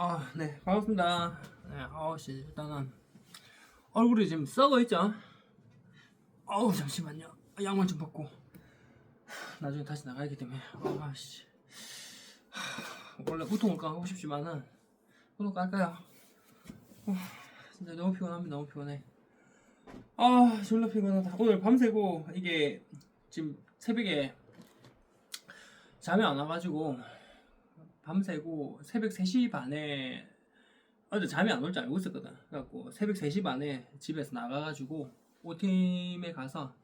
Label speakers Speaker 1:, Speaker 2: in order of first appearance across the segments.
Speaker 1: 아, 네, 반갑습니다. 네, 아우씨, 일단은 얼굴이 지금 썩어 있죠? 어우, 잠시만요. 양말 좀 벗고. 나중에 다시 나가야기 때문에. 아씨. 원래 우통을 까고 싶지만은, 우통 깔까요? 어, 진짜 너무 피곤합니다. 너무 피곤해. 아, 졸라 피곤하다. 오늘 밤새고, 이게 지금 새벽에 잠이 안 와가지고, 밤새고 새벽 3시 반에 어제 잠이 안 올 줄 알고 있었거든. 그래갖고 새벽 3시 반에 집에서 나가가지고 오팀에 가서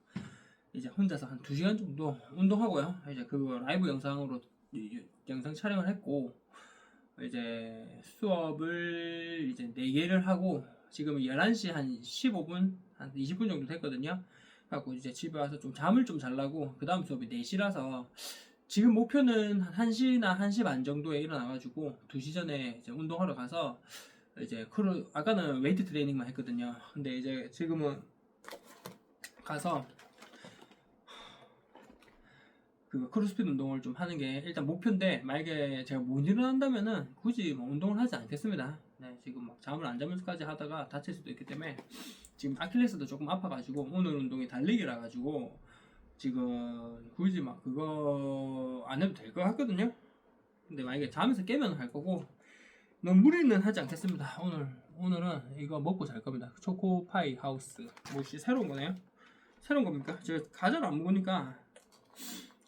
Speaker 1: 이제 혼자서 한 2시간 정도 운동하고요. 이제 그 라이브 영상으로 영상 촬영을 했고 이제 수업을 이제 4개를 하고 지금 11시 한 15분 한 20분 정도 됐거든요. 그래갖고 이제 집에 와서 좀 잠을 좀 자려고 그 다음 수업이 4시라서 지금 목표는 한 1시나 1시 반 정도에 일어나가지고 2시 전에 이제 운동하러 가서 이제 크루 아까는 웨이트 트레이닝만 했거든요. 근데 이제 지금은 가서 그 크로스핏 운동을 좀 하는 게 일단 목표인데 만약에 제가 못 일어난다면은 굳이 뭐 운동을 하지 않겠습니다. 네, 지금 막 잠을 안 자면서까지 하다가 다칠 수도 있기 때문에 지금 아킬레스도 조금 아파가지고 오늘 운동이 달리기라 가지고 지금 굳이 막 그거 안 해도 될 것 같거든요. 근데 만약에 잠에서 깨면 할 거고 너무 무리는 하지 않겠습니다. 오늘 오늘은 이거 먹고 잘 겁니다. 초코파이 하우스 뭐시 새로운 거네요. 새로운 겁니까? 제가 과자를 안 먹으니까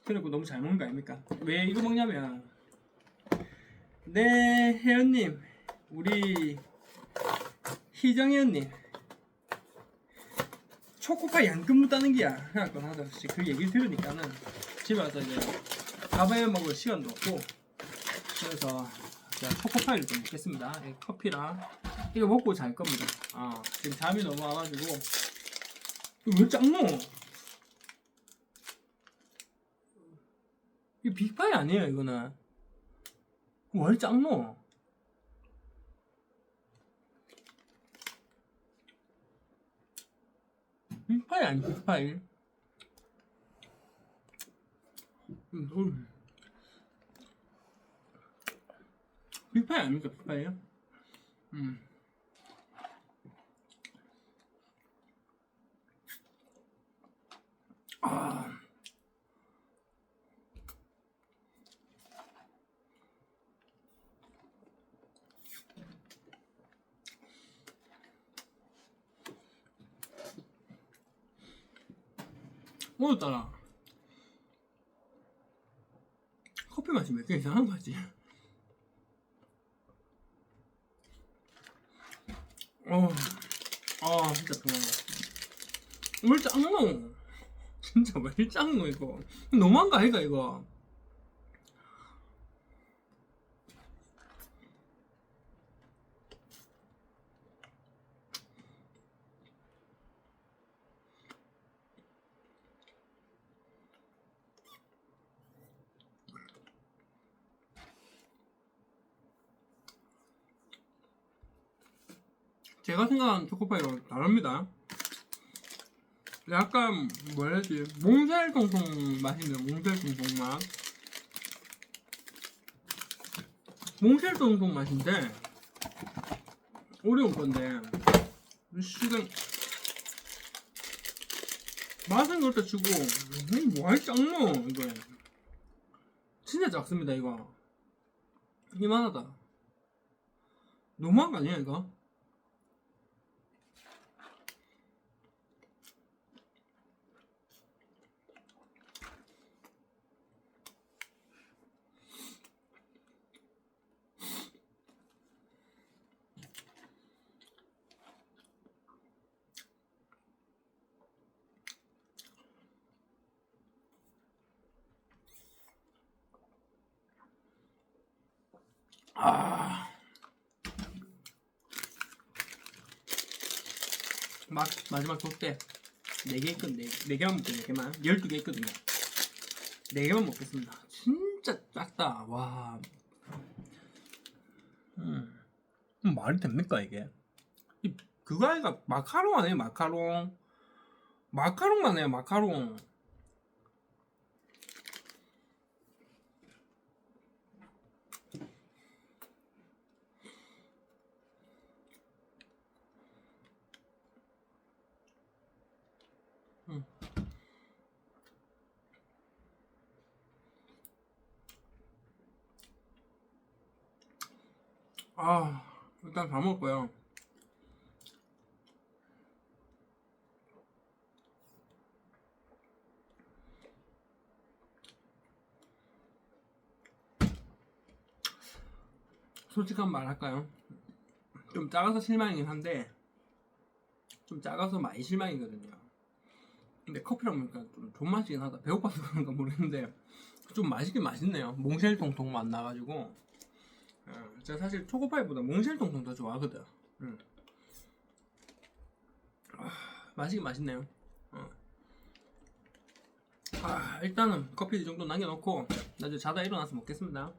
Speaker 1: 그리고 너무 잘 먹는 거 아닙니까? 왜 이거 먹냐면 네 혜연님 우리 희정이 언님 초코파이 양금 묻다는 기야. 그래갖고 나도 혹시 그 얘기를 들으니까는 집에 와서 이제 밥에 먹을 시간도 없고 그래서 제가 초코파이를 좀 먹겠습니다. 이 커피랑 이거 먹고 잘 겁니다. 아 지금 잠이 너무 와가지고. 이거 왜 짱노? 이거 빅파이 아니에요 이거는. 왜 짱노? 빅파이 아니 빅파이 음, 음. 빅파이 아닙니까 빅파이요? 음. 아. 오늘따라 커피 맛이 몇 개 이상한 거지. 어, 아 진짜 그만. 왜 짱노? 진짜 왜 짱노 이거? 너무한 거 아이가 이거? 제가 생각한 초코파이랑 다릅니다. 약간 뭐라 해야지 몽살통통 맛이네요. 몽살통통 맛. 몽살통통 맛인데 어려운 건데 지금 맛은 그렇다 치고 음, 뭐할 짱노 이거 진짜 작습니다 이거 이만하다 너무한 거 아니야 이거? 아. 막 마지막 족대 4개 있거든. 4, 개만 먹게 4개만. 12개 있거든요. 4개만 먹겠습니다. 진짜 작다. 와. 음. 음, 말이 됩니까 이게? 이, 그거 아니가 마카롱 아니에요 마카롱? 마카롱만 해요 마카롱 아, 일단 밥 먹고요. 솔직한 말 할까요? 좀 작아서 실망이긴 한데, 좀 작아서 많이 실망이거든요. 근데 커피랑 먹으니까 좀 존맛이긴 하다. 배고파서 그런가 모르겠는데 좀 맛있긴 맛있네요. 몽쉘 통통 맛 나가지고 어, 제가 사실 초코파이보다 몽쉘 통통 더 좋아하거든. 음. 아, 맛있긴 맛있네요. 어. 아, 일단은 커피 이 정도 남겨놓고 나중에 자다 일어나서 먹겠습니다.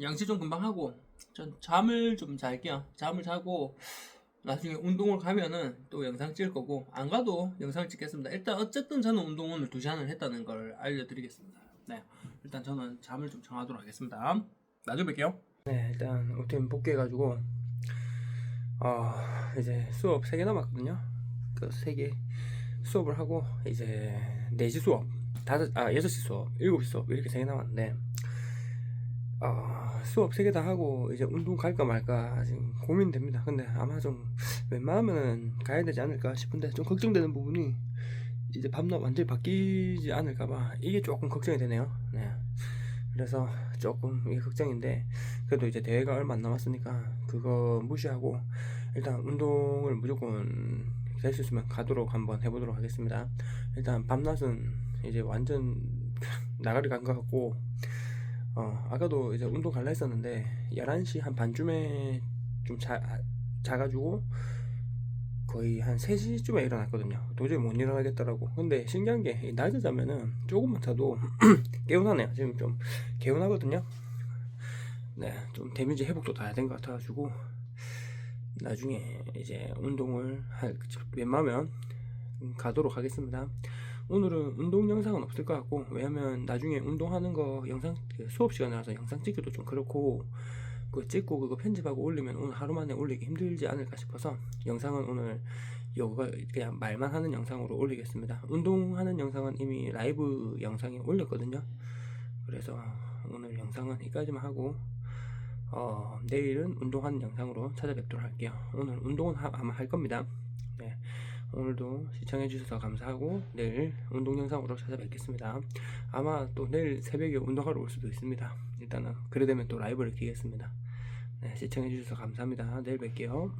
Speaker 1: 양치 좀 금방 하고 전 잠을 좀 잘게요. 잠을 자고 나중에 운동을 가면은 또 영상 찍을 거고 안 가도 영상 찍겠습니다. 일단 어쨌든 저는 운동 오늘 2시간을 했다는 걸 알려드리겠습니다. 네, 일단 저는 잠을 좀 정하도록 하겠습니다. 나중에 뵐게요. 네, 일단 오팀 복귀해가지고 어 이제 수업 3개 남았거든요. 그 3개 수업을 하고 이제 4시 수업, 5, 아 6시 수업, 7시 수업 이렇게 3개 남았는데 어, 수업 3개 다 하고 이제 운동 갈까 말까 지금 고민됩니다. 근데 아마 좀 웬만하면 가야 되지 않을까 싶은데 좀 걱정되는 부분이 이제 밤낮 완전히 바뀌지 않을까봐 이게 조금 걱정이 되네요. 네. 그래서 조금 이게 걱정인데 그래도 이제 대회가 얼마 안 남았으니까 그거 무시하고 일단 운동을 무조건 될 수 있으면 가도록 한번 해보도록 하겠습니다. 일단 밤낮은 이제 완전 나가리 간 것 같고 어, 아까도 이제 운동 갈라 했었는데 11시 한 반쯤에 좀 자, 자가지고 거의 한 3시쯤에 일어났거든요. 도저히 못 일어나겠더라고. 근데 신기한 게이 낮에 자면은 조금만 자도 개운하네요. 지금 좀 개운하거든요. 네, 좀 데미지 회복도 다된것 같아가지고 나중에 이제 운동을 할 웬만하면 가도록 하겠습니다. 오늘은 운동 영상은 없을 것 같고 왜냐면 나중에 운동하는 거 영상 그 수업 시간이라서 영상 찍기도 좀 그렇고 그 찍고 그거 편집하고 올리면 오늘 하루 만에 올리기 힘들지 않을까 싶어서 영상은 오늘 요거 그냥 말만 하는 영상으로 올리겠습니다. 운동하는 영상은 이미 라이브 영상에 올렸거든요. 그래서 오늘 영상은 여기까지만 하고 어, 내일은 운동하는 영상으로 찾아뵙도록 할게요. 오늘 운동은 하- 아마 할 겁니다. 네. 오늘도 시청해주셔서 감사하고 내일 운동 영상으로 찾아뵙겠습니다. 아마 또 내일 새벽에 운동하러 올 수도 있습니다. 일단은 그래 되면 또 라이브를 키겠습니다. 네, 시청해주셔서 감사합니다. 내일 뵐게요.